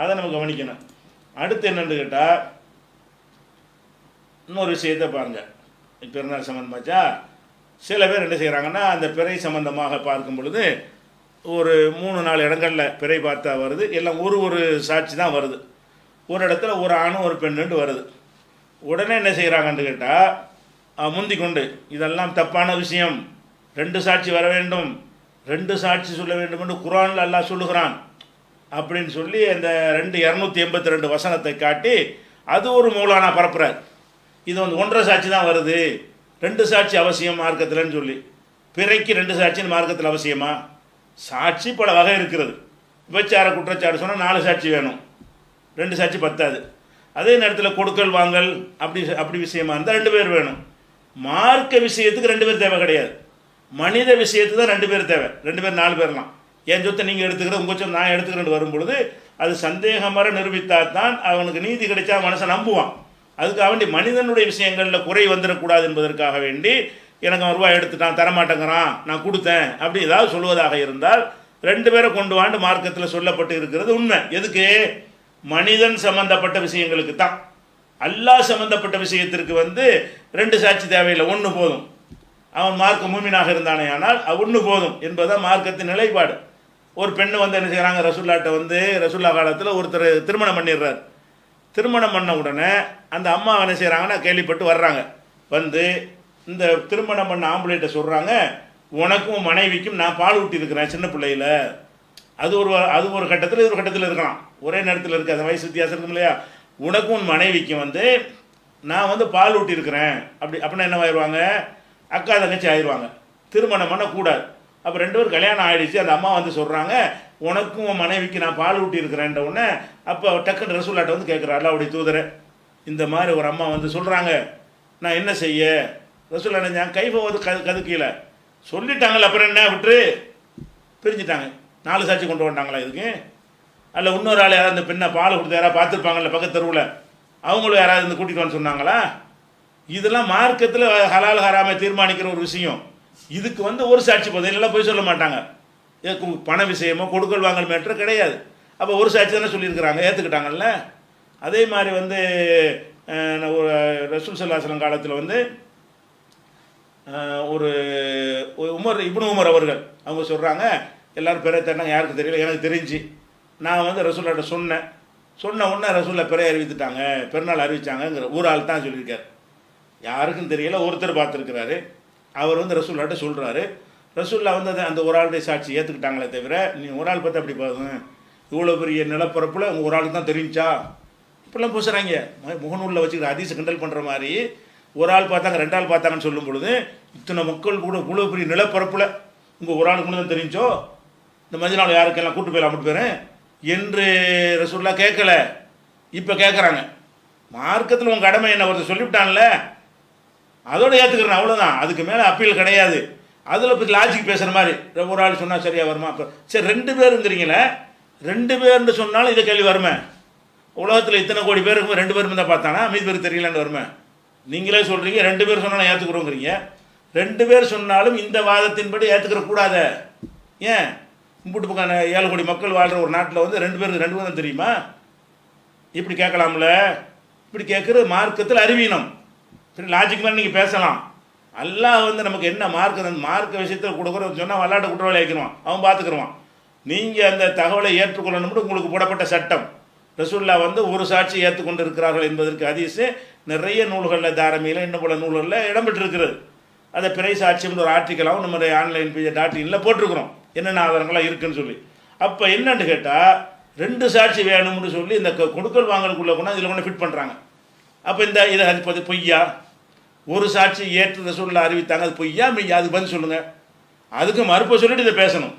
அதை நம்ம கவனிக்கணும். அடுத்து என்னென்னு கேட்டால் இன்னொரு விஷயத்தை பாருங்க. பெருநாள் சம்மந்தமாச்சா சில பேர் என்ன செய்கிறாங்கன்னா அந்த பிறை சம்பந்தமாக பார்க்கும் பொழுது ஒரு மூணு நாலு இடங்களில் பிறை பார்த்தா வருது. எல்லாம் ஒரு ஒரு சாட்சி தான் வருது. ஒரு இடத்துல ஒரு ஆணும் ஒரு பெண்ணுன்ட்டு வருது. உடனே என்ன செய்கிறாங்கன்னு கேட்டால் முந்தி கொண்டு இதெல்லாம் தப்பான விஷயம். ரெண்டு சாட்சி வர வேண்டும். ரெண்டு சாட்சி சொல்ல வேண்டும் என்று குரானில் அல்லாஹ் சொல்லுகிறான். அப்படின்னு சொல்லி அந்த ரெண்டு இரநூத்தி எண்பத்தி ரெண்டு வசனத்தை காட்டி அது ஒரு மூலானா பரப்புறார். இது வந்து ஒன்றரை சாட்சி தான் வருது. ரெண்டு சாட்சி அவசியம் மார்க்கத்தில்னு சொல்லி. பிறைக்கு ரெண்டு சாட்சின்னு மார்க்கத்தில் அவசியமா? சாட்சி பல வகை இருக்கிறது. விபச்சார குற்றச்சாட்டு சொன்னால் நாலு சாட்சி வேணும். ரெண்டு சாட்சி பத்தாது. அதே நேரத்தில் கொடுக்கல் வாங்கல் அப்படி அப்படி விஷயமா இருந்தால் ரெண்டு பேர் வேணும். மார்க்க விஷயத்துக்கு ரெண்டு பேர் தேவை கிடையாது. மனித விஷயத்துக்கு தான் ரெண்டு பேர் தேவை. ரெண்டு பேர் நாலு பேர்லாம். என் சொத்தை நீங்கள் எடுத்துக்கிற உங்கள் சொத்தை நான் எடுத்துக்கிறேன் வரும்பொழுது அது சந்தேகமர நிரூபித்தால் தான் அவனுக்கு நீதி கிடைச்சா மனசை நம்புவான். அதுக்காக வேண்டி மனிதனுடைய விஷயங்களில் குறை வந்துடக்கூடாது என்பதற்காக வேண்டி எனக்கு அவன் ரூபாய் எடுத்துட்டான் தரமாட்டேங்கிறான் நான் கொடுத்தேன் அப்படி ஏதாவது சொல்வதாக இருந்தால் ரெண்டு பேரை கொண்டு வாண்டு மார்க்கத்தில் சொல்லப்பட்டு இருக்கிறது உண்மை. எதுக்கு? மனிதன் சம்பந்தப்பட்ட விஷயங்களுக்கு தான். அல்லாஹ் சம்பந்தப்பட்ட விஷயத்திற்கு வந்து ரெண்டு சாட்சி தேவையில்லை ஒன்று போதும். அவன் மார்க்க மூமினாக இருந்தானே ஆனால் ஒன்று போதும் என்பதுதான் மார்க்கத்தின் நிலைப்பாடு. ஒரு பெண்ணு வந்து என்ன செய்கிறாங்க ரசுல்லாட்ட வந்து ரசுல்லா காலத்தில் ஒருத்தர் திருமணம் பண்ணிடுறார். திருமணம் பண்ண உடனே அந்த அம்மா என்ன செய்கிறாங்கன்னா கேள்விப்பட்டு வர்றாங்க. வந்து இந்த திருமணம் பண்ண ஆம்பளைகிட்ட சொல்கிறாங்க உனக்கும் மனைவிக்கும் நான் பால் ஊட்டியிருக்கிறேன் சின்ன பிள்ளையில். அது ஒரு அது ஒரு கட்டத்தில் இது ஒரு கட்டத்தில் இருக்கலாம். ஒரே நேரத்தில் இருக்குது அந்த வயசு வித்தியாசம் இருக்கும் இல்லையா? உனக்கும் உன் மனைவிக்கும் வந்து நான் வந்து பால் ஊட்டியிருக்கிறேன் அப்படி அப்படின்னா என்ன ஆயிடுவாங்க அக்கா தங்கச்சி ஆயிடுவாங்க திருமணம் பண்ணக்கூடாது. அப்போ ரெண்டு பேரும் கல்யாணம் ஆகிடுச்சு அந்த அம்மா வந்து சொல்கிறாங்க உனக்கும் உன் மனைவிக்கு நான் பால் ஊட்டி இருக்கிறேன்ற உடனே அப்போ டக்குன்னு ரசூல்லாட்ட வந்து கேட்குறாள் அல்லாவுடைய தூதரை இந்த மாதிரி ஒரு அம்மா வந்து சொல்கிறாங்க நான் என்ன செய்ய? ரசூல்லா நினைஞ்சாங்க கைஃபை வந்து கது கதுக்கீழ. சொல்லிட்டாங்கல்ல அப்புறம் என்ன? விட்டுரு. பிரிஞ்சுட்டாங்க. நாலு சாட்சி கொண்டு வந்தாங்களா இதுக்கு? அல்ல இன்னொரு ஆள் யாராவது இந்த பெண்ணை பால் கொடுத்து யாராவது பார்த்துருப்பாங்கல்ல பக்கத்து தெருவில்? அவங்களும் யாராவது இந்த கூட்டிகிட்டு வந்து சொன்னாங்களா? இதெல்லாம் மார்க்கத்தில் ஹலால் ஹராமை தீர்மானிக்கிற ஒரு விஷயம். இதுக்கு வந்து ஒரு சாட்சி போதும். இல்லைன்னா போய் சொல்ல மாட்டாங்க. இதுக்கு பண விஷயமோ கொடுக்கல் வாங்கல் மேட்ரு கிடையாது. அப்போ ஒரு சாட்சி தானே சொல்லியிருக்கிறாங்க. ஏற்றுக்கிட்டாங்கல்ல அதே மாதிரி வந்து ஒரு ரசூல் சல்லாசலம் காலத்தில் வந்து ஒரு ஒரு உமர் இப்னு உமர் அவர்கள் அவங்க சொல்கிறாங்க எல்லோரும் பிறை தேடினாங்க. யாருக்கு தெரியல? எனக்கு தெரிஞ்சு. நான் வந்து ரசூல்லாட்ட சொன்னேன். சொன்ன உடனே ரசூல்லா பிறைய அறிவித்துட்டாங்க. பெருநாள் அறிவிச்சாங்கங்கிற ஊரால் தான் சொல்லியிருக்கார். யாருக்கும் தெரியல. ஒருத்தர் பார்த்துருக்கிறாரு. அவர் வந்து ரசூல்லாட்ட சொல்கிறாரு ரசூல்லா வந்து அதை அந்த ஒரு ஆளுடைய சாட்சி ஏற்றுக்கிட்டாங்களே தவிர நீ ஒரு ஆள் பார்த்து அப்படி பாருங்க. இவ்வளோ பெரிய நிலப்பரப்பில் உங்கள் ஒரு ஆளுக்கு தான் தெரிஞ்சா? இப்படிலாம் பூசுகிறாங்க முகநூலில் வச்சுக்கிற அதிச கிண்டல் பண்ணுற மாதிரி ஒரு ஆள் பார்த்தாங்க ரெண்டு ஆள் பார்த்தாங்கன்னு சொல்லும் பொழுது இத்தனை மக்கள் கூட இவ்வளோ பெரிய நிலப்பரப்பில் உங்கள் ஒரு ஆளுக்கு தான் தெரிஞ்சோ? இந்த மதினாவில் யாருக்கெல்லாம் கூட்டு போயிடலாம் மட்டும் போயிறேன் என்று ரசூல்லா கேட்கல. இப்போ கேட்குறாங்க மார்க்கத்தில் உங்கள் கடமை என்ன? ஒருத்தர் சொல்லிவிட்டான்ல. அதோட ஏற்றுக்கிறேன் அவ்வளோதான் அதுக்கு மேலே அப்பீல் கிடையாது. அதில் இப்போ லாஜிக் பேசுகிற மாதிரி. ஒரு ஆள் சொன்னால் சரியாக வருமா? அப்போ சரி ரெண்டு பேருங்கிறீங்களே ரெண்டு பேர்னு சொன்னாலும் இதை கேள்வி வருமே? உலகத்தில் இத்தனை கோடி பேர் இருக்கும் ரெண்டு பேரும் தான் பார்த்தானா? மீதி பேர் தெரியலன்னு வருமே? நீங்களே சொல்கிறீங்க ரெண்டு பேர் சொன்னாலும் ஏற்றுக்கிறோங்கிறீங்க ரெண்டு பேர் சொன்னாலும் இந்த வாதத்தின்படி ஏற்றுக்கிற கூடாத ஏன்? கும்பிட்டு பக்கம் ஏழு கோடி மக்கள் வாழ்கிற ஒரு நாட்டில் வந்து ரெண்டு பேருக்கு ரெண்டு பேரும் தெரியுமா? இப்படி கேட்கலாம்ல? இப்படி கேட்குற மார்க்கத்தில் அறிவீனம். சரி லாஜிக் மாதிரி நீங்கள் பேசலாம். அல்லாஹ் வந்து நமக்கு என்ன மார்க் அந்த மார்க் விஷயத்தில் கொடுக்குறோம் சொன்னால் விளையாட்டு குற்றவாளி ஆக்கிடுவான். அவன் பார்த்துக்குருவான் நீங்கள் அந்த தகவலை ஏற்றுக்கொள்ளணும்னு உங்களுக்கு போடப்பட்ட சட்டம். ரசூல்லா வந்து ஒரு சாட்சி ஏற்றுக்கொண்டு இருக்கிறார்கள் என்பதற்கு அதிசு நிறைய நூல்களில் தாரமியில் இன்னும் பல நூல்களில் இடம்பெற்றிருக்கிறது. அதை பிறை சாட்சியம்னு ஒரு ஆர்டிக்கலாகவும் நம்முடைய ஆன்லைன் பேஜ் டாட் இனில் போட்டிருக்கிறோம். என்னென்ன ஆதாரங்களாக இருக்குன்னு சொல்லி. அப்போ என்னன்னு கேட்டால் ரெண்டு சாட்சி வேணும்னு சொல்லி இந்த கொடுக்கல் வாங்கலுக்குள்ளே கொண்டு இதில் கொண்டு ஃபிட் பண்ணுறாங்க அப்போ இந்த இதை அது பொய்யா? ஒரு சாட்சி ஏற்று ரசூலில் அறிவித்தாங்க அது பொய்யா மெய்யா? அது பதில் சொல்லுங்கள் அதுக்கு மறுப்பு சொல்லிட்டு இதை பேசணும்.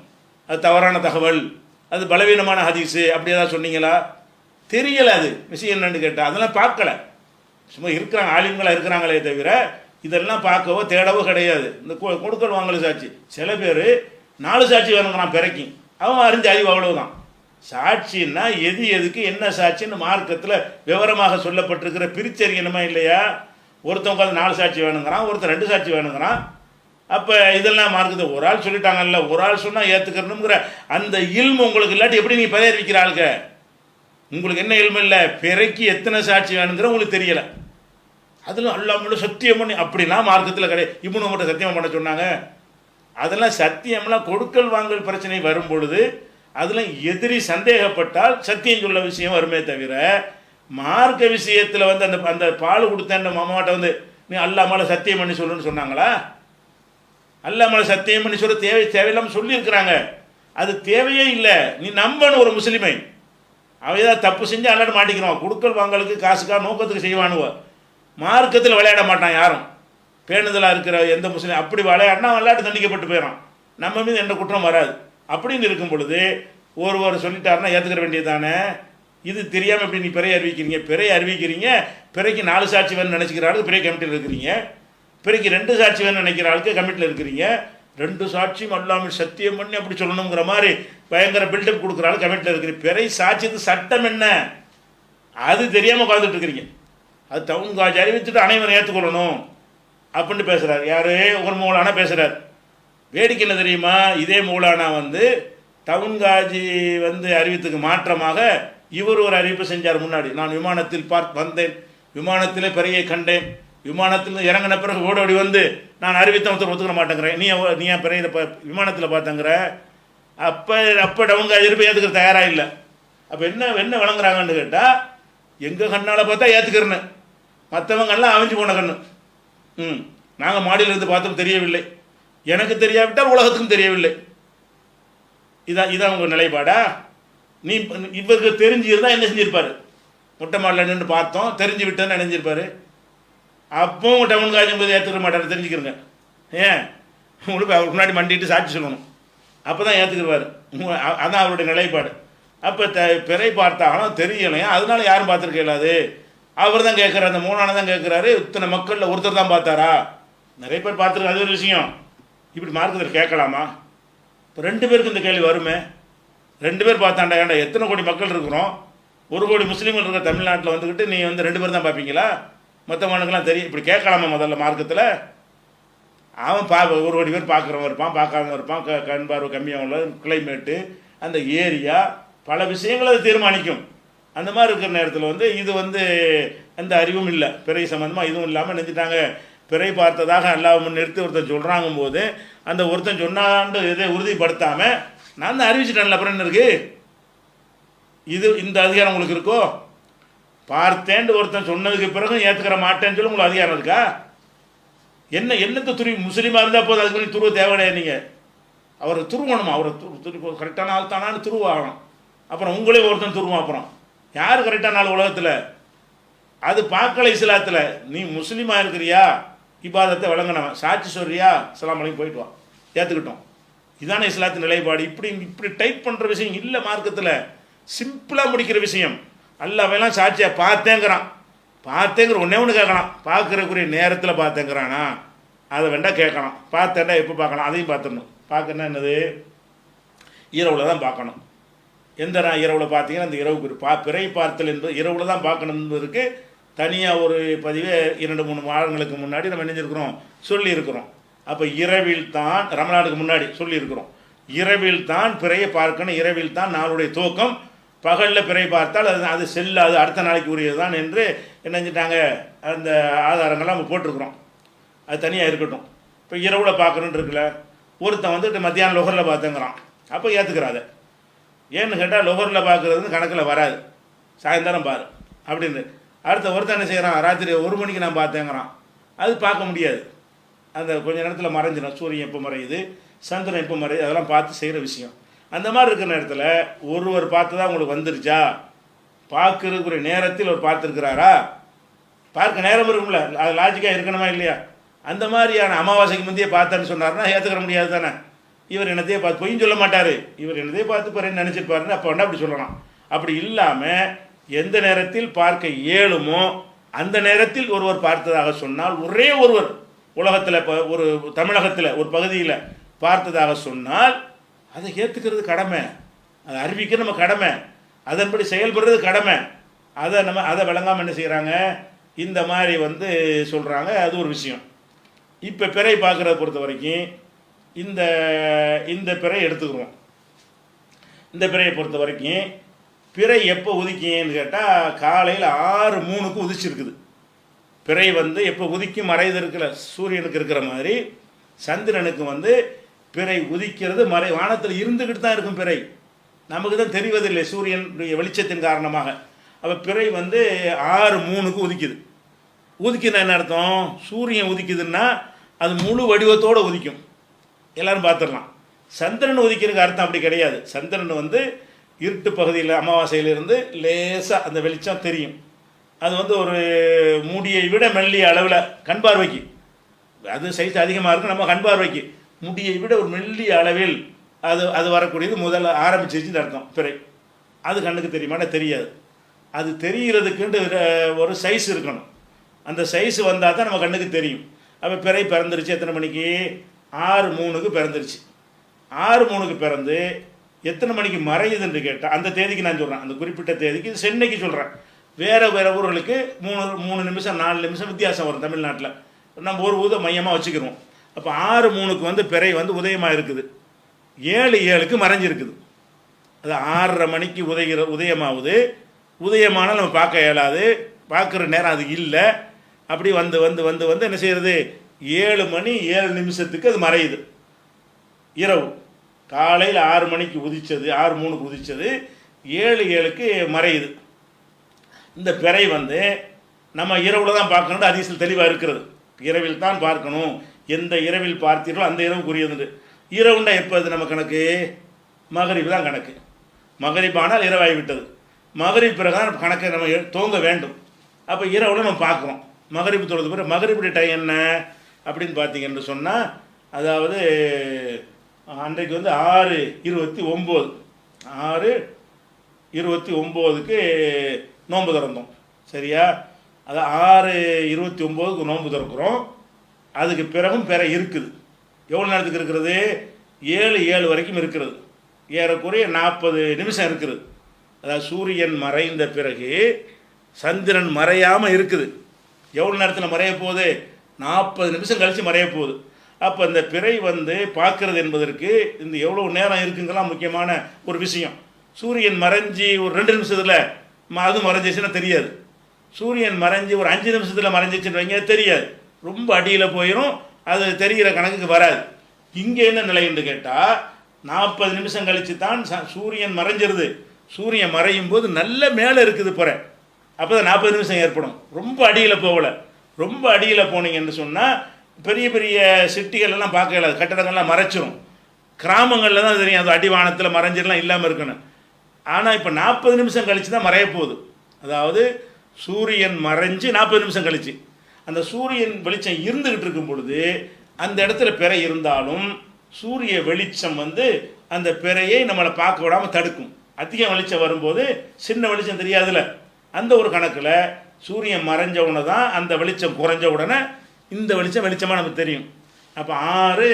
அது தவறான தகவல். அது பலவீனமான ஹதீஸு. அப்படி ஏதாவது சொன்னீங்களா? தெரியல அது. விஷயம் என்னன்னு கேட்டால் அதெல்லாம் பார்க்கல. சும்மா இருக்கிறாங்க ஆலிம்களாக இருக்கிறாங்களே தவிர இதெல்லாம் பார்க்கவோ தேடவோ கிடையாது. இந்த கொ- கொடுக்கல் வாங்கல சாட்சி. சில பேர் நாலு சாட்சி வேணுங்கிறான் பிறக்கி. அவன் அறிஞ்ச அறிவு அவ்வளவுதான். சாட்சின்னா எது எதுக்கு என்ன சாட்சின்னு மார்க்கத்தில் விவரமாக சொல்லப்பட்டிருக்கிற பிரிச்சறியணுமா இல்லையா? ஒருத்தவங்க அது நாலு சாட்சி வேணுங்கிறான் ஒருத்தன் ரெண்டு சாட்சி வேணுங்கிறான். அப்போ இதெல்லாம் மார்க்குது. ஒரு ஆள் சொல்லிட்டாங்கல்ல ஒரு ஆள் சொன்னால் ஏற்றுக்கணுங்கிற அந்த இல்மு உங்களுக்கு இல்லாட்டி எப்படி நீங்கள் பரிகரிக்கிற ஆளுக்கு உங்களுக்கு என்ன இல்மு இல்லை? பிறக்கி எத்தனை சாட்சி வேணுங்கிற உங்களுக்கு தெரியலை. அதில் அல்லாமல் சத்தியம் பண்ணி அப்படிலாம் மார்க்கத்தில் கிடையாது இவனு உங்கள்கிட்ட சத்தியம் பண்ண சொன்னாங்க. அதெல்லாம் சத்தியம்லாம் கொடுக்கல் வாங்கல் பிரச்சனை வரும் பொழுது அதில் எதிரி சந்தேகப்பட்டால் சத்தியம் சொல்ல விஷயம் வருமே தவிர மார்க்க விஷயத்தில் வந்து அந்த அந்த பால் கொடுத்தேன் மாமாட்ட வந்து நீ அல்லாமல சத்தியம் பண்ணி சொல்லுன்னு சொன்னாங்களா? அல்லாமல சத்தியம் பண்ணி சொல்ல தேவை தேவையில்லாமல் சொல்லியிருக்கிறாங்க. அது தேவையே இல்லை. நீ நம்பணும் ஒரு முஸ்லீமை. அவன் ஏதாவது தப்பு செஞ்சு அல்லாட மாட்டிக்கிறான். கொடுக்கல் வாங்கலுக்கு காசுக்காக நோக்கத்துக்கு செய்வானுவ. மார்க்கத்தில் விளையாட மாட்டான் யாரும். பேணுதலாக இருக்கிற எந்த முஸ்லீம் அப்படி விளையாடினா விளையாட்டு தண்டிக்கப்பட்டு போயிடும் நம்ம மீது எந்த குற்றம் வராது. அப்படின்னு இருக்கும் பொழுது ஒருவர் சொல்லிட்டாருன்னா ஏற்றுக்கிற வேண்டியது தானே? இது தெரியாமல் எப்படி நீ பிறையை அறிவிக்கிறீங்க? பிறையை அறிவிக்கிறீங்க. பிறைக்கு நாலு சாட்சி வேணும்னு நினச்சிக்கிற ஆளுக்கு பெரிய கமிட்டியில் இருக்கிறீங்க. பிறைக்கு ரெண்டு சாட்சி வேணும்னு நினைக்கிற ஆளுக்கு கமிட்டியில் இருக்கிறீங்க. ரெண்டு சாட்சியும் அல்லாமல் சத்தியம் பண்ணி அப்படி சொல்லணுங்கிற மாதிரி பயங்கர பில்டப் கொடுக்குற ஆள் கமிட்டியில் இருக்கிறீங்க. பிறை சாட்சியத்து சட்டம் என்ன? அது தெரியாமல் உட்காந்துட்டு இருக்கிறீங்க. அது டவுன் காட்சி அறிவிச்சுட்டு அனைவரும் ஏற்றுக்கொள்ளணும் அப்படின்னு பேசுகிறார் யார்? ஒரு மூலானா பேசுகிறார் வேடிக்கை என்ன தெரியுமா? இதே மூலானா வந்து டவுன் காஜி வந்து அறிவித்துக்கு மாற்றமாக இவர் ஒரு அறிவிப்பு செஞ்சார் முன்னாடி. நான் விமானத்தில் பார்த்து வந்தேன். விமானத்திலே பெரிய கண்டேன். விமானத்தில் இறங்கின பிறகு ஓடோடி ஓடி வந்து நான் அறிவித்த ஒருத்தர் ஒத்துக்க மாட்டேங்கிறேன். நீ நீ ஏன் பெரிய விமானத்தில் பார்த்தங்கிற? அப்போ அப்போ டவுன் எதிர்ப்பு ஏற்றுக்க ஏற்றுக்கிற தயாராக இல்லை. அப்போ என்ன என்ன விளங்குறாங்கன்னு கேட்டால் எங்கள் கண்ணால் பார்த்தா ஏற்றுக்கிறேன்னு மற்றவங்க எல்லாம் அவிஞ்சு போன கண்ணு. ம். நாங்கள் மாடியிலிருந்து பார்த்தோம் தெரியவில்லை. எனக்கு தெரியாவிட்டால் உலகத்துக்கும் தெரியவில்லை. இதான் இதான் உங்கள் நிலைப்பாடா? நீ இவருக்கு தெரிஞ்சிருந்தால் என்ன செஞ்சிருப்பாரு? முட்டை மாடல நின்று பார்த்தோம் தெரிஞ்சு விட்டேன்னு நினைஞ்சிருப்பாரு அப்பவும் டவுன் காஜும் போது ஏற்றுக்க மாட்டார் தெரிஞ்சுக்கிறங்க. ஏன்? உங்களுக்கு அவருக்கு முன்னாடி மண்டிட்டு சாட்சி சொல்லணும். அப்போ தான் ஏற்றுக்குருவார் அதான் அவருடைய நிலைப்பாடு. அப்போ த பிறை பார்த்தாலும் தெரியலையா? அதனால யாரும் பார்த்துருக்க இல்லாது அவர் தான் கேட்குறாரு அந்த மூணான தான் கேட்குறாரு இத்தனை மக்களில் ஒருத்தர் தான் பார்த்தாரா? நிறைய பேர் பார்த்துருக்கு அது ஒரு விஷயம். இப்படி மார்க்கத்தில் கேட்கலாமா? இப்போ ரெண்டு பேருக்கு இந்த கேள்வி வருமே. ரெண்டு பேர் பார்த்தாண்டா ஏன்டா எத்தனை கோடி மக்கள் இருக்கிறோம்? ஒரு கோடி முஸ்லீம்கள் இருக்கிற தமிழ்நாட்டில் வந்துக்கிட்டு நீ வந்து ரெண்டு பேர் தான் பார்ப்பீங்களா? மற்றவனுக்கெல்லாம் தெரியும். இப்படி கேட்கலாமா முதல்ல மார்க்கத்தில்? அவன் பா ஒரு கோடி பேர் பார்க்குறவன் இருப்பான் பார்க்காம இருப்பான். க கண் பார்வை கம்மியாக உள்ள கிளைமேட்டு அந்த ஏரியா பல விஷயங்களை அது தீர்மானிக்கும். அந்த மாதிரி இருக்கிற நேரத்தில் வந்து இது வந்து எந்த அறிவும் இல்லை. பிறை சம்மந்தமாக இதுவும் இல்லாமல் நினைச்சிட்டாங்க பிறை பார்த்ததாக எல்லா முன் நிறுத்தி ஒருத்தன் சொல்கிறாங்க போது அந்த ஒருத்தன் சொன்னான்னு இதை உறுதிப்படுத்தாமல் நான் தான் அறிவிச்சிட்டேன்ல அப்புறம் என்ன இருக்குது இது இந்த அதிகாரம் உங்களுக்கு இருக்கோ? பார்த்தேன்ட்டு ஒருத்தன் சொன்னதுக்கு பிறகு ஏற்றுக்கிற மாட்டேன்னு சொல்லி உங்களுக்கு அதிகாரம் இருக்கா? என்ன என்னத்தை துருவி முஸ்லீமாக இருந்தால் போதும் அதுக்கு நீ துருவ தேவையில்லையா நீங்கள் அவரை துருவணுமா? அவரை துரு துரு கரெக்டான ஆள் தானான்னு துருவாகணும். அப்புறம் உங்களே ஒருத்தன் துருவான் அப்புறம். யார் கரெக்டான ஆள் உலகத்தில்? அது பார்க்கல இஸ்லாத்தில். நீ முஸ்லீமாக இருக்கிறியா? இபாதத்தை விளங்கினவன் சாட்சி சொல்றியா? சலாம் போயிட்டு வா. ஏற்றுக்கிட்டோம் இதானே இஸ்லாத்தின் நிலைப்பாடு. இப்படி இப்படி டைப் பண்ணுற விஷயம் இல்லை மார்க்கத்தில். சிம்பிளாக முடிக்கிற விஷயம். அல்லாவெல்லாம் சாட்சியாக பார்த்தேங்கிறான். பார்த்தேங்கிற ஒன்றே ஒன்று கேட்கலாம். பார்க்குறக்குரிய நேரத்தில் பார்த்தேங்கிறானா? அதை வேண்டா கேட்கலாம். பார்த்தேன்டா எப்போ பார்க்கலாம்? அதையும் பார்த்துடணும். பார்க்கணுன்னா என்னது? இரவில் தான் பார்க்கணும். எந்த நான் இரவில் பார்த்தீங்கன்னா அந்த இரவுக்கு பா பிறை பார்த்தல் என்பது இரவில் தான் பார்க்கணும் என்பதற்கு தனியாக ஒரு பதிவே இரண்டு மூணு மாதங்களுக்கு முன்னாடி நம்ம நினைஞ்சிருக்கிறோம் சொல்லியிருக்கிறோம். அப்போ இரவில் தான் ரமலானுக்கு முன்னாடி சொல்லியிருக்கிறோம். இரவில் தான் பிறையை பார்க்கணும் இரவில் தான் நாளுடைய தூக்கம் பகலில் பிறை பார்த்தால் அது அது செல்லாது அடுத்த நாளைக்கு உரியது தான் என்று என்ன செஞ்சிட்டாங்க அந்த ஆதாரங்கள்லாம் நம்ம போட்டிருக்கிறோம். அது தனியாக இருக்கட்டும். இப்போ இரவில் பார்க்கணுன்னு இருக்குல்ல ஒருத்தன் வந்துட்டு மத்தியானம் லொகரில் பார்த்தேங்கிறான். அப்போ ஏற்றுக்கிறாத ஏன்னு கேட்டால் லொகரில் பார்க்குறது கணக்கில் வராது. சாயந்தரம் பாரு அப்படின்னு. அடுத்த ஒருத்தன் என்ன செய்கிறான் ராத்திரி ஒரு மணிக்கு நான் பார்த்தேங்கிறான். அது பார்க்க முடியாது. அந்த கொஞ்ச நேரத்தில் மறைஞ்சிடும் சூரியன் எப்போ மறையுது? சந்திரன் எப்போ மறையுது? அதெல்லாம் பார்த்து செய்கிற விஷயம். அந்த மாதிரி இருக்கிற நேரத்தில் ஒருவர் பார்த்து தான் உங்களுக்கு வந்துருச்சா? பார்க்கறதுக்குரிய நேரத்தில் அவர் பார்த்துருக்கிறாரா? பார்க்க நேரம் இருக்கும்ல. அது லாஜிக்காக இருக்கணுமா இல்லையா? அந்த மாதிரியான அமாவாசைக்கு முந்தையே பார்த்தேன்னு சொன்னார்னா ஏற்றுக்கிற முடியாது தானே? இவர் என்னத்தையே பார்த்து பொய்யும் சொல்ல மாட்டார். இவர் என்னதையே பார்த்து பிறகு நினச்சிருப்பாருன்னு அப்போ வேணா அப்படி சொல்லலாம். அப்படி இல்லாமல் எந்த நேரத்தில் பார்க்க இயலுமோ அந்த நேரத்தில் ஒருவர் பார்த்ததாக சொன்னால் ஒரே ஒருவர் உலகத்தில் இப்போ ஒரு தமிழகத்தில் ஒரு பகுதியில் பார்த்ததாக சொன்னால் அதை ஏற்றுக்கிறது கடமை. அதை அறிவிக்க நம்ம கடமை. அதன்படி செயல்படுறது கடமை. அதை நம்ம அதை விளங்காமல் என்ன செய்கிறாங்க இந்த மாதிரி வந்து சொல்கிறாங்க அது ஒரு விஷயம். இப்போ பிறை பார்க்குறத பொறுத்த வரைக்கும் இந்த இந்த பிறை எடுத்துக்கிறோம் இந்த பிறையை பொறுத்த வரைக்கும் பிறை எப்போ உதிக்கின்னு கேட்டால் காலையில் ஆறு மூணுக்கு உதிச்சிருக்குது. பிறை வந்து எப்போ உதிக்கும் மறைது இருக்கிற சூரியனுக்கு இருக்கிற மாதிரி சந்திரனுக்கு வந்து பிறை உதிக்கிறது மறை வானத்தில் இருந்துக்கிட்டு தான் இருக்கும் பிறை. நமக்கு தான் தெரிவதில்லை சூரியனுடைய வெளிச்சத்தின் காரணமாக. அப்போ பிறை வந்து ஆறு மூணுக்கு உதிக்குது. உதிக்குன்னா என்ன அர்த்தம்? சூரியன் உதிக்குதுன்னா அது முழு வடிவத்தோடு உதிக்கும். எல்லாரும் பார்த்துடலாம். சந்திரன் உதிக்கிறதுக்கு அர்த்தம் அப்படி கிடையாது. சந்திரன் வந்து இருட்டு பகுதியில் அமாவாசையிலிருந்து லேசாக அந்த வெளிச்சம் தெரியும். அது வந்து ஒரு முடியை விட மெல்லிய அளவில் கண் பார்வைக்கு. அது சைஸ் அதிகமாக இருக்கும் நம்ம கண் பார்வைக்கு. முடியை விட ஒரு மெல்லிய அளவில் அது அது வரக்கூடியது முதல்ல ஆரம்பிச்சிருச்சுன்னு அர்த்தம் பிறை. அது கண்ணுக்கு தெரியுமானா தெரியாது. அது தெரிகிறதுக்குன்ட்டு ஒரு- ஒரு சைஸ் இருக்கணும். அந்த சைஸ் வந்தால் தான் நம்ம கண்ணுக்கு தெரியும். அப்போ பிறை பிறந்துருச்சு எத்தனை மணிக்கு? ஆறு மூணுக்கு பிறந்துருச்சு. ஆறு மூணுக்கு பிறந்து எத்தனை மணிக்கு மறையுதுன்னு கேட்டால் அந்த தேதிக்கு நான் சொல்கிறேன் அந்த குறிப்பிட்ட தேதிக்கு இது சென்னைக்கு சொல்கிறேன் வேறு வேறு ஊர்களுக்கு மூணு மூணு நிமிஷம் நாலு நிமிஷம் வித்தியாசம் வரும் தமிழ்நாட்டில். நம்ம ஒரு ஊதை மையமாக வச்சுக்கிறோம் அப்போ ஆறு மூணுக்கு வந்து பிறை வந்து உதயமாக இருக்குது. ஏழு ஏழுக்கு மறைஞ்சிருக்குது. அது ஆறரை மணிக்கு உதயிற உதயமாகுது உதயமானால் நம்ம பார்க்க இயலாது. பார்க்குற நேரம் அது இல்லை. அப்படி வந்து வந்து வந்து வந்து என்ன செய்கிறது ஏழு மணி ஏழு நிமிஷத்துக்கு அது மறையுது. இரவு. காலையில் ஆறு மணிக்கு உதிச்சது ஆறு மூணுக்கு உதிச்சது. ஏழு ஏழுக்கு மறையுது. இந்த பிறை வந்து நம்ம இரவில் தான் பார்க்கணும் அதிசல் தெளிவாக இருக்கிறது. இரவில் தான் பார்க்கணும். எந்த இரவில் பார்த்தீர்களோ அந்த இரவுக்குரியது இரவுண்டா எப்போ அது நம்ம கணக்கு? மகரிப்பு தான் கணக்கு. மகரிப்பானால் இரவாகி விட்டது. மகரிப் பிறகு தான் கணக்கை நம்ம தூங்க வேண்டும். அப்போ இரவில் நம்ம பார்க்குறோம். மகரிப்பு தொழுது பிறகு மகரிப்புடைய டைம் என்ன? அப்படின்னு பார்த்தீங்கன்னு சொன்னால் அதாவது அன்றைக்கு வந்து ஆறு இருபத்தி ஒம்பது. ஆறு இருபத்தி ஒம்போதுக்கு நோன்பு திறந்தோம். சரியா? அது ஆறு இருபத்தி ஒம்போதுக்கு நோன்பு திறக்கிறோம். அதுக்கு பிறகும் பிற இருக்குது. எவ்வளோ நேரத்துக்கு இருக்கிறது? ஏழு ஏழு வரைக்கும் இருக்கிறது. ஏறக்குறைய நாற்பது நிமிஷம் இருக்குது. அதாவது சூரியன் மறைந்த பிறகு சந்திரன் மறையாமல் இருக்குது. எவ்வளோ நேரத்தில் மறைய போகுது? நாற்பது நிமிஷம் கழித்து மறைய போகுது. அப்போ இந்த பிறை வந்து பார்க்கறது என்பதற்கு இந்த எவ்வளோ நேரம் இருக்குங்கலாம் முக்கியமான ஒரு விஷயம். சூரியன் மறைஞ்சி ஒரு ரெண்டு நிமிஷத்தில் அது மறைஞ்சிச்சுன்னா தெரியாது. சூரியன் மறைஞ்சி ஒரு அஞ்சு நிமிஷத்தில் மறைஞ்சிச்சுன்னு வைங்க தெரியாது. ரொம்ப அடியில் போயிடும் அது தெரிகிற கணக்குக்கு வராது. இங்கே என்ன நிலைன்னு கேட்டால் நாற்பது நிமிஷம் கழித்து தான் ச- சூரியன் மறைஞ்சிருது. சூரியன் மறையும் போது நல்ல மேலே இருக்குது புற. அப்போ தான் நாற்பது நிமிஷம் ஏற்படும். ரொம்ப அடியில் போகல. ரொம்ப அடியில் போனீங்கன்னு சொன்னால் பெரிய பெரிய சிட்டிகள் எல்லாம் பார்க்க கட்டடங்கள்லாம் மறைச்சிரும். கிராமங்களில் தான் தெரியும் அது அடிவானத்தில் மறைஞ்சிடலாம் இல்லாமல் இருக்கணும். ஆனால் இப்போ நாற்பது நிமிஷம் கழித்து தான் மறைய போகுது. அதாவது சூரியன் மறைஞ்சு நாற்பது நிமிஷம் கழிச்சு. அந்த சூரியன் வெளிச்சம் இருந்துக்கிட்டு இருக்கும் பொழுது அந்த இடத்துல பிறை இருந்தாலும் சூரிய வெளிச்சம் வந்து அந்த பிறையை நம்மளை பார்க்க விடாமல் தடுக்கும். அதிக வெளிச்சம் வரும்போது சின்ன வெளிச்சம் தெரியாதுல்ல. அந்த ஒரு கணக்கில் சூரியன் மறைஞ்ச உடனே தான் அந்த வெளிச்சம் குறைஞ்ச உடனே இந்த வெளிச்சம் வெளிச்சமாக நமக்கு தெரியும். அப்போ ஆறு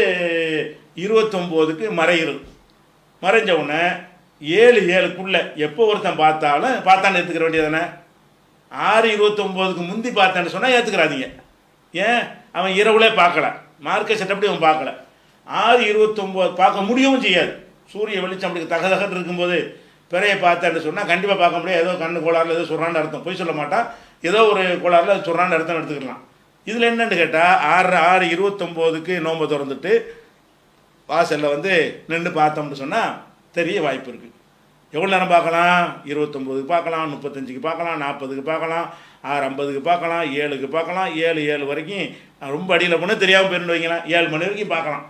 இருபத்தொம்போதுக்கு மறையிறது மறைஞ்ச உடனே ஏழு ஏழுக்குள்ள எப்போ ஒருத்தன் பார்த்தாலும் பார்த்தான்னு ஏற்றுக்கிற வேண்டியதானே ஆறு இருபத்தொம்போதுக்கு முந்தி பார்த்தான்னு சொன்னால் ஏற்றுக்கிறாதீங்க ஏன்? அவன் இரவுலே பார்க்கல. மார்க்கெட் செட்டப்படி அவன் பார்க்கல. ஆறு இருபத்தொம்போது பார்க்க முடியவும் செய்யாது. சூரிய வெளிச்சம் அப்படி தகதகன்னு இருக்கும்போது பிறையை பார்த்தான்னு சொன்னால் கண்டிப்பாக பார்க்க முடியாது. ஏதோ கண்ணு கோளாறுல ஏதோ சொல்கிறான்னு அர்த்தம். போய் சொல்ல மாட்டான் ஏதோ ஒரு கோளாறுல சொல்கிறான்னு அர்த்தம் எடுத்துக்கலாம். இதில் என்னென்னு கேட்டால் ஆறு ஆறு இருபத்தொம்போதுக்கு நோன்பை திறந்துட்டு வாசலில் வந்து நின்று பார்த்தோம்னு சொன்னால் தெரிய வாய்ப்பு இருக்குது எவ்வளோ நேரம் பார்க்கலாம்? இருபத்தொம்போதுக்கு பார்க்கலாம் முப்பத்தஞ்சுக்கு பார்க்கலாம் நாற்பதுக்கு பார்க்கலாம் ஆறு ஐம்பதுக்கு பார்க்கலாம் ஏழுக்கு பார்க்கலாம் ஏழு ஏழு வரைக்கும் ரொம்ப அடியில் போனால் தெரியாமல் போயிருந்து வைக்கலாம் ஏழு மணி வரைக்கும் பார்க்கலாம்.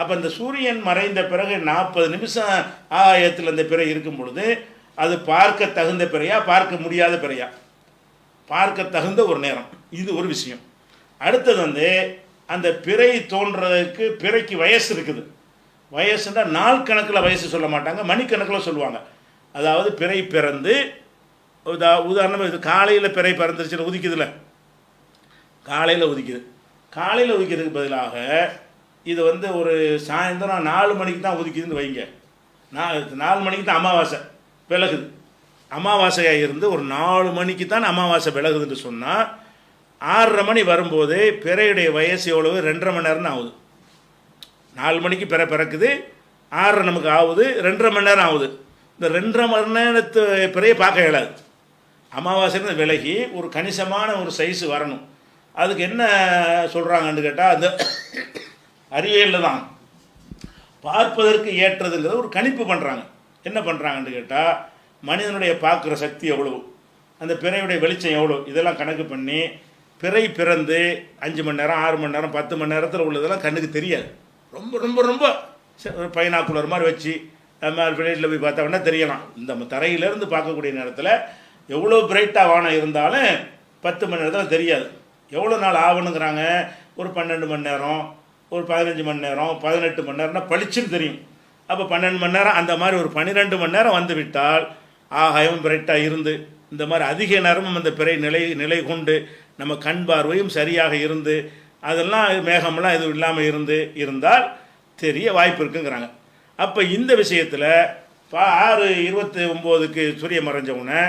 அப்போ இந்த சூரியன் மறைந்த பிறகு நாற்பது நிமிஷம் ஆயத்தில் அந்த பிறை இருக்கும் பொழுது அது பார்க்க தகுந்த பிறையா பார்க்க முடியாத பிறையா? பார்க்க தகுந்த ஒரு நேரம். இது ஒரு விஷயம். அடுத்தது வந்து அந்த பிறை தோன்றதுக்கு பிறைக்கு வயசு இருக்குது. வயசுன்னா நாள் கணக்கில் வயசு சொல்ல மாட்டாங்க மணிக்கணக்கில் சொல்லுவாங்க. அதாவது பிறை பிறந்து உதா உதாரணமாக இது காலையில் பிறை பிறந்துருச்சுன்னு உதிக்குதுல காலையில் உதிக்குது. காலையில் உதிக்கிறதுக்கு பதிலாக இது வந்து ஒரு சாயந்தரம் நாலு மணிக்கு தான் உதிக்குதுன்னு வைங்க. நான் நாலு மணிக்கு தான் அமாவாசை விலகுது. அமாவாசையாக இருந்து ஒரு நாலு மணிக்கு தான் அமாவாசை விலகுதுன்னு சொன்னால் ஆறரை மணி வரும்போது பிறையுடைய வயசு எவ்வளவு? ரெண்டரை மணி நேரம்னு ஆகுது. நாலு மணிக்கு பிற பிறக்குது ஆறரை நமக்கு ஆகுது ரெண்டரை மணி நேரம் ஆகுது இந்த ரெண்டரை மணி நேரத்து பிறையை பார்க்க இயலாது. அமாவாசைன்னு விலகி ஒரு கணிசமான ஒரு சைஸ் வரணும். அதுக்கு என்ன சொல்கிறாங்கன்னு கேட்டால் அந்த அறிவியலில் தான். பார்ப்பதற்கு ஏற்றதுங்கிறத ஒரு கணிப்பு பண்ணுறாங்க என்ன பண்ணுறாங்கன்னு கேட்டால் மனிதனுடைய பார்க்குற சக்தி எவ்வளோ அந்த பிறையுடைய வெளிச்சம் எவ்வளோ இதெல்லாம் கணக்கு பண்ணி பிறை பிறந்து அஞ்சு மணி நேரம் ஆறு மணி நேரம் பத்து மணி நேரத்தில் உள்ளதெல்லாம் கண்ணுக்கு தெரியாது. ரொம்ப ரொம்ப ரொம்ப ச- ஒரு பைனாக்குலர் மாதிரி வச்சு நம்ம வெளியில் போய் பார்த்தா தெரியலாம். இந்த தரையிலேருந்து பார்க்கக்கூடிய நேரத்தில் எவ்வளோ பிரைட்டாக வானம் இருந்தாலும் பத்து மணி நேரத்தில் தெரியாது. எவ்வளோ நாள் ஆகணுங்கிறாங்க? ஒரு பன்னெண்டு மணி நேரம் ஒரு பதினஞ்சு மணி நேரம் பதினெட்டு மணி நேரம்னா பளிச்சுன்னு தெரியும். அப்போ பன்னெண்டு மணி நேரம் அந்த மாதிரி ஒரு பன்னிரெண்டு மணி நேரம் வந்து விட்டால் ஆகாயம் பிரைட்டாக இருந்து இந்த மாதிரி அதிக நேரமும் அந்த பிறை நிலை நிலை கொண்டு நம்ம கண் பார்வையும் சரியாக இருந்து அதெல்லாம் மேகமெல்லாம் எதுவும் இல்லாமல் இருந்து இருந்தால் தெரிய வாய்ப்பு இருக்குங்கிறாங்க. அப்போ இந்த விஷயத்தில் பா ஆறு இருபத்தி ஒம்போதுக்கு சூரிய மறைஞ்சவுடனே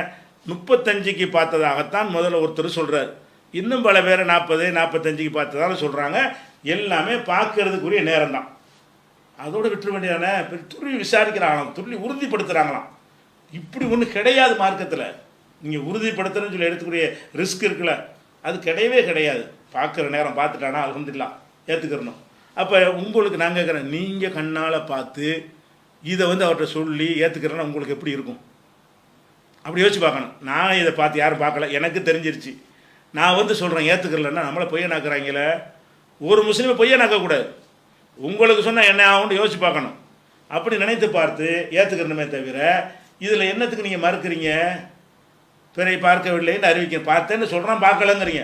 முப்பத்தஞ்சுக்கு பார்த்ததாகத்தான் முதல்ல ஒருத்தர் சொல்கிறார் இன்னும் பல பேர் நாற்பது நாற்பத்தஞ்சுக்கு பார்த்ததாக சொல்கிறாங்க எல்லாமே பார்க்கறதுக்குரிய நேரம் தான் அதோடு விட்டுற வேண்டியதானே? துள்ளி விசாரிக்கிறாங்களாம். துள்ளி உறுதிப்படுத்துகிறாங்களாம் இப்படி ஒன்று கிடையாது மார்க்கத்தில். நீங்கள் உறுதிப்படுத்துறேன்னு சொல்லி எடுத்துக்கூடிய ரிஸ்க் இருக்குல்ல. அது கிடையவே கிடையாது. பார்க்குற நேரம் பார்த்துட்டானா? அலமதுல்லா ஏற்றுக்கிறணும் அப்போ உங்களுக்கு நான் கேட்குறேன் நீங்கள் கண்ணால் பார்த்து இதை வந்து அவர்கிட்ட சொல்லி ஏற்றுக்கிறேன்னா உங்களுக்கு எப்படி இருக்கும்? அப்படி யோசிச்சு பார்க்கணும். நான் இதை பார்த்து யாரும் பார்க்கல. எனக்கு தெரிஞ்சிருச்சு. நான் வந்து சொல்கிறேன் ஏற்றுக்கிறலன்னா நம்மளை பொய்யனாக்குறாங்களே. ஒரு முஸ்லீமை பொய்யனாக்கக்கூடாது. உங்களுக்கு சொன்னால் என்ன ஆகும்னு யோசிச்சு பார்க்கணும். அப்படி நினைத்து பார்த்து ஏற்றுக்கிறணுமே தவிர இதில் என்னத்துக்கு நீங்கள் மறுக்கிறீங்க? பிறை பார்க்கவில்லைன்னு அறிவிக்க பார்த்தேன்னு சொல்கிறான் பார்க்கலங்கிறீங்க.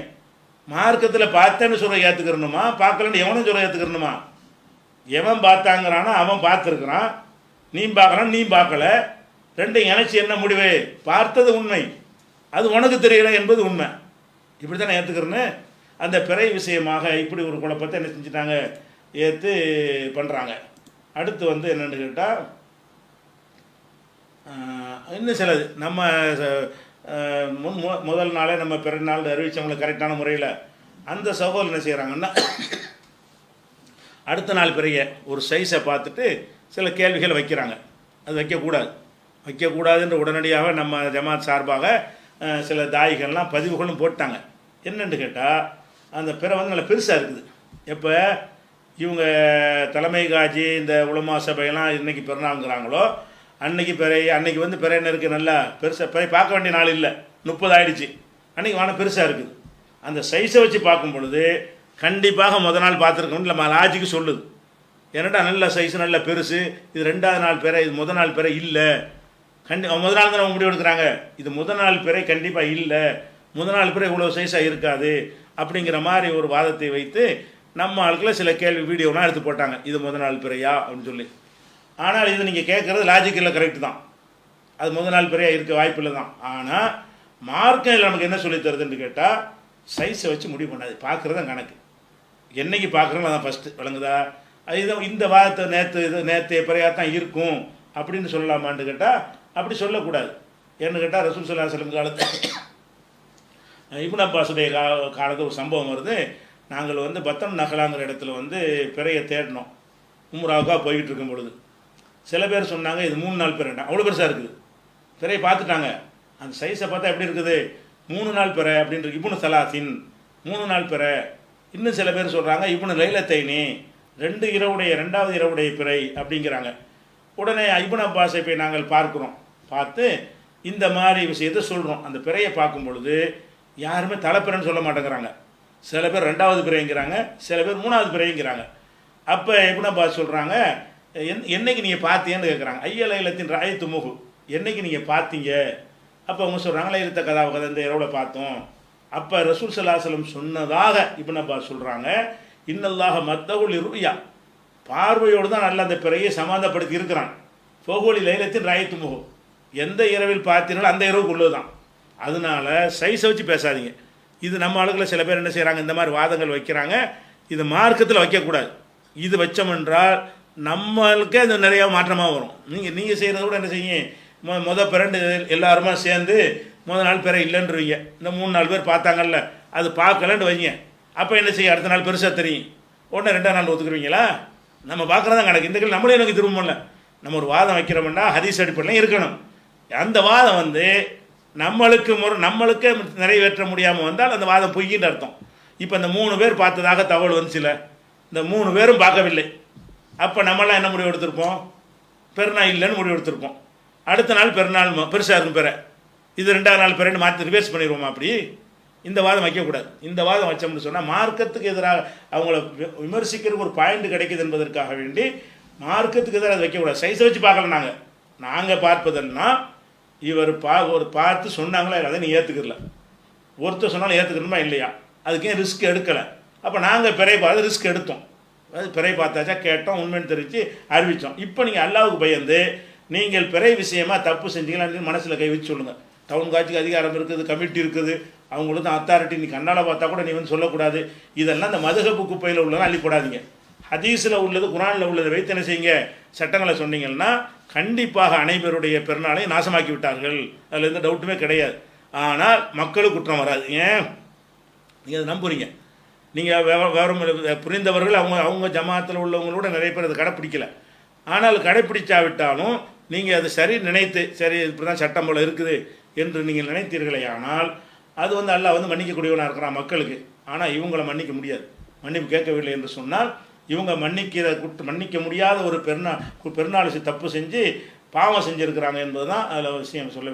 மார்க்கத்தில் பார்த்தேன்னு சொல்ல ஏற்றுக்கிறணுமா பார்க்கலன்னு எவனும் சொல்ல ஏற்றுக்கிறணுமா எவன் பார்த்தாங்கிறானா அவன் பார்த்துருக்குறான். நீ பார்க்குறான் நீ பார்க்கல. ரெண்டும் இணைச்சி என்ன முடிவு? பார்த்தது உண்மை. அது உனக்கு தெரியல என்பது உண்மை. இப்படி தானே ஏற்றுக்கிறேன்னு அந்த பிறை விஷயமாக இப்படி ஒரு குழப்பத்தை என்ன செஞ்சுட்டாங்க? ஏற்று பண்ணுறாங்க அடுத்து வந்து என்னென்னு கேட்டால் இன்னும் சிலது. நம்ம ச- முன் மு- முதல் நாளே நம்ம பிறநாள் நாள் அறிவிச்சவங்களை கரெக்டான முறையில் அந்த சகோதரர் என்ன செய்கிறாங்கன்னா அடுத்த நாள் பிறகு ஒரு சைஸை பார்த்துட்டு சில கேள்விகள் வைக்கிறாங்க. அது வைக்கக்கூடாது வைக்கக்கூடாதுன்ற உடனடியாக நம்ம ஜமாத் சார்பாக சில தாய்கள்லாம் பதிவுகளும் போட்டாங்க. என்னென்னு கேட்டால் அந்த பிற வந்து நல்லா பெருசாக இருக்குது. எப்போ? இவங்க தலைமை காஜி இந்த உலமா சபையெல்லாம் இன்றைக்கி பிறநாளுங்கிறாங்களோ அன்னைக்கு பிறை அன்னைக்கு வந்து பிறை என்ன இருக்குது நல்லா பெருசாக பிறை பார்க்க வேண்டிய நாள் இல்லை. முப்பது ஆயிடுச்சு. அன்றைக்கி வானம் பெருசாக இருக்குது. அந்த சைஸை வச்சு பார்க்கும் பொழுது கண்டிப்பாக முத நாள் பார்த்துருக்கோம்னு நம்ம லாஜிக்கு சொல்லுது. என்னடா நல்ல சைஸ் நல்ல பெருசு இது ரெண்டாவது நாள் பிறை இது முத நாள் பிறை இல்லை. கண்டி முத நாள் தான் அவங்க முடிவு எடுக்கிறாங்க. இது முத நாள் பிறை கண்டிப்பாக இல்லை. முத நாள் பிறை இவ்வளோ சைஸாக இருக்காது. அப்படிங்கிற மாதிரி ஒரு வாதத்தை வைத்து நம்ம ஆளுக்கில் சில கேள்வி வீடியோலாம் எடுத்து போட்டாங்க. இது முத நாள் பிறையா? அப்படின்னு சொல்லி. ஆனால் இது நீங்கள் கேட்குறது லாஜிக்கலில் கரெக்டு தான். அது முதல் நாள் பெரிய இருக்க வாய்ப்பில்லை தான். ஆனால் மார்க்கம் இதில் நமக்கு என்ன சொல்லித் தருதுன்னு கேட்டால் சைஸை வச்சு முடிவு பண்ணாது பார்க்குறது தான் கணக்கு. என்னைக்கு பார்க்குறோம் அதான் ஃபஸ்ட்டு விளங்குதா? அது இது இந்த வாரத்தை நேற்று இது நேற்று பிறையாக தான் இருக்கும் அப்படின்னு சொல்லலாமான்னு கேட்டால் அப்படி சொல்லக்கூடாது. ஏன்னு கேட்டால் ரசூல் சல்லா செல்லும் காலத்து இபுன் அப்பாஸுடைய கா காலத்தில் ஒரு சம்பவம் வருது. நாங்கள் வந்து பத்தம் நகலாங்கிற இடத்துல வந்து பிறையை தேடினோம். உம்ராவுக்காக போய்கிட்டு இருக்கும் பொழுது. சில பேர் சொன்னாங்க இது மூணு நாள் பேர் அவ்வளோ பெருசாக இருக்குது. பிறையை பார்த்துட்டாங்க. அந்த சைஸை பார்த்தா எப்படி இருக்குது? மூணு நாள் பிறை அப்படின்றது இப்னு சலாசின் மூணு நாள் பிறை. இன்னும் சில பேர் சொல்கிறாங்க இப்னு லைலத்தைனி ரெண்டு இரவுடைய ரெண்டாவது இரவுடைய பிறை அப்படிங்கிறாங்க. உடனே இப்னு அப்பாஸை போய் நாங்கள் பார்க்குறோம். பார்த்து இந்த மாதிரி விஷயத்தை சொல்கிறோம் அந்த பிறையை பார்க்கும் பொழுது யாருமே தலைப்பிறைன்னு சொல்ல மாட்டேங்கிறாங்க. சில பேர் ரெண்டாவது பிறைங்கிறாங்க சில பேர் மூணாவது பிறைங்கிறாங்க. அப்போ எப்படின்னா அப்பாஸ் சொல்கிறாங்க என் என்னைக்கு நீங்கள் பார்த்தீங்கன்னு கேட்குறாங்க ஐய லைலத்தின் ராயத்து முகு. என்னைக்கு நீங்கள் பார்த்தீங்க? அப்போ அவங்க சொல்கிறாங்க லைலத்த கதாவை கதை இந்த இரவில் பார்த்தோம். அப்போ ரசூல் சல்லாஹலம் சொன்னதாக இப்போ அப்பாஸ் சொல்கிறாங்க இன்னல்லாக மத்தகுள் இருயா பார்வையோடு தான் நல்ல அந்த பிறையை சமாதப்படுத்தி இருக்கிறான். ஃபோகோலி லைலத்தின் ராயத்து முகு. எந்த இரவில் பார்த்தீங்களோ அந்த இரவுக்குள்ளே தான். அதனால சைஸை வச்சு பேசாதீங்க. இது நம்ம ஆளுகளை சில பேர் என்ன செய்கிறாங்க இந்த மாதிரி வாதங்கள் வைக்கிறாங்க. இது மார்க்கத்தில் வைக்கக்கூடாது. இது வச்சோம் என்றால் நம்மளுக்கே அது நிறைய மாற்றமாக வரும். நீங்கள் நீங்கள் செய்கிறத கூட என்ன செய்யும் மொ மொதல் பிறண்டு எல்லாருமா சேர்ந்து முதல் நாள் பிற இல்லைன்றீங்க இந்த மூணு நாலு பேர் பார்த்தாங்கல்ல அது பார்க்கலன்னு வைங்க. அப்போ என்ன செய்ய? அடுத்த நாள் பெருசாக தெரியும். ஒன்று ரெண்டாம் நாள் ஒத்துக்குருவீங்களா நம்ம பார்க்குறதான் கணக்கு. இந்த கேள்வி நம்மளே எனக்கு திரும்பல நம்ம ஒரு வாதம் வைக்கிறோம்னா ஹதீஸ் அடிப்படையில் இருக்கணும். அந்த வாதம் வந்து நம்மளுக்கு முறை நம்மளுக்கே நிறைவேற்ற முடியாமல் வந்தால் அந்த வாதம் பொய்யின்னு அர்த்தம். இப்போ இந்த மூணு பேர் பார்த்ததாக தகவல் வந்துச்சுல இந்த மூணு பேரும் பார்க்கவில்லை. அப்போ நம்மளாம் என்ன முடிவு எடுத்திருப்போம்? பெருநாள் இல்லைன்னு முடிவு எடுத்திருப்போம். அடுத்த நாள் பெருநாள் பெருசாக இருக்கும் பிற. இது ரெண்டாவது நாள் பெறன்னு மாற்றி ரிவேஸ் பண்ணிடுவோமா அப்படி? இந்த வாதம் வைக்கக்கூடாது. இந்த வாதம் வச்சோம்னு சொன்னால் மார்க்கத்துக்கு எதிராக அவங்கள வி- விமர்சிக்கிறதுக்கு ஒரு பாயிண்ட் கிடைக்குது என்பதற்காக வேண்டி மார்க்கத்துக்கு எதிராக அதை வைக்கக்கூடாது. சைஸை வச்சு பார்க்கல நாங்கள் நாங்கள் பார்ப்பதுன்னா இவர் பா ஒரு பார்த்து சொன்னாங்களா அதை நீ ஏற்றுக்கல ஒருத்தர் சொன்னாலும் ஏற்றுக்கணுமா இல்லையா? அதுக்கே ரிஸ்க் எடுக்கலை? அப்போ நாங்கள் பிறைய பார்த்து ரிஸ்க் எடுத்தோம். அது பிறை பார்த்தாச்சா கேட்டோம் உண்மைன்னு தெரிவித்து அறிவித்தோம் இப்போ நீங்கள் அல்லாவுக்கு பயந்து நீங்கள் பிறை விஷயமாக தப்பு செஞ்சீங்களான்னு மனசில் கை வச்சு சொல்லுங்கள் டவுன் காட்சிக்கு அதிகாரம் இருக்குது கமிட்டி இருக்குது அவங்களுக்கு அத்தாரிட்டி நீ கண்ணால் பார்த்தா கூட நீ வந்து சொல்லக்கூடாது. இதெல்லாம் இந்த மதுகப்பு குப்பையில் உள்ளதான் அள்ளி போடாதீங்க. ஹதீஸில் உள்ளது குரானில் உள்ளதை வைத்து என்ன செய்யுங்க? சட்டங்களை சொன்னீங்கன்னா கண்டிப்பாக அனைவருடைய பெருநாளையும் நாசமாக்கி விட்டார்கள். அதில் எந்த டவுட்டுமே கிடையாது. ஆனால் மக்களுக்கு குற்றம் வராது. ஏன்? நீங்கள் அதை நம்புறீங்க. நீங்கள் விவரம் புரிந்தவர்கள் அவங்க அவங்க ஜமாத்தில் உள்ளவங்களோட நிறைய பேர் அதை கடைப்பிடிக்கல. ஆனால் கடைப்பிடிச்சாவிட்டாலும் நீங்கள் அதை சரி நினைத்து சரி இப்படி தான் சட்டம் போல் இருக்குது என்று நீங்கள் நினைத்தீர்களே ஆனால் அது வந்து அல்லாஹ் வந்து மன்னிக்கக்கூடியவனாக இருக்கிறான் மக்களுக்கு. ஆனால் இவங்களை மன்னிக்க முடியாது. மன்னிப்பு கேட்கவில்லை என்று சொன்னால் இவங்க மன்னிக்கிற குற்ற மன்னிக்க முடியாத ஒரு பெருநாள் பெருநாள் தப்பு செஞ்சு பாவம் செஞ்சுருக்கிறாங்க என்பது தான் அதில் விஷயம் சொல்ல